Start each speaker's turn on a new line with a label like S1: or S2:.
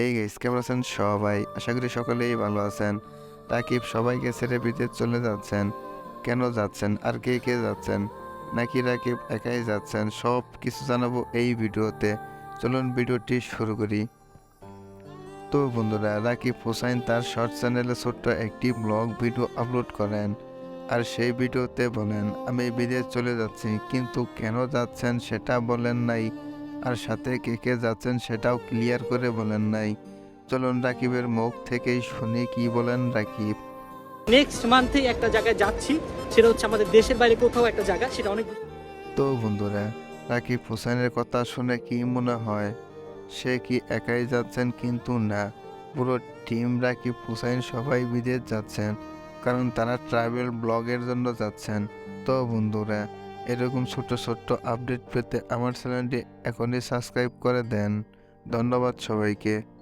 S1: হেই guess কেমন আছেন সবাই? আশা করি সকলেই ভালো আছেন। রাকিব সবাইকে ছেড়ে বিদেশ চলে যাচ্ছেন। কেন যাচ্ছেন? আর কে কে যাচ্ছেন? নাকি রাকিব একাই যাচ্ছেন? সব কিছু জানাব এই ভিডিওতে। চলুন ভিডিওটি শুরু করি। তো বন্ধুরা, রাকিব হোসাইন তার শর্ট চ্যানেলে ছোট্ট একটি ব্লগ ভিডিও আপলোড করেন। আর সেই ভিডিওতে বলেন, আমি বিদেশ চলে যাচ্ছি, কিন্তু কেন যাচ্ছেন সেটা বলেন নাই। আর সাথে কে কে যাচ্ছেন সেটাও ক্লিয়ার করে বলেন নাই। চলুন রাকিবের মুখ থেকেই শুনি কি বলেন রাকিব।
S2: নেক্সট মান্থেই একটা জায়গায় যাচ্ছি সেটা হচ্ছে আমাদের দেশের বাইরে কোথাও একটা জায়গা সেটা অনেক
S1: তো বন্ধুরা রাকিব হোসেনের কথা শুনে কি মনে হয়? সে কি একাই যাচ্ছেন কিন্তু না। পুরো টিম রাকিব হুসাইন সবাই বিদেশ যাচ্ছেন কারণ তারা ট্রাভেল ব্লগের জন্য যাচ্ছেন। তো বন্ধুরা এরকম ছোট ছোট্ট আপডেট পেতে আমার চ্যানেলটি এখনই সাবস্ক্রাইব করে দেন। ধন্যবাদ সবাইকে।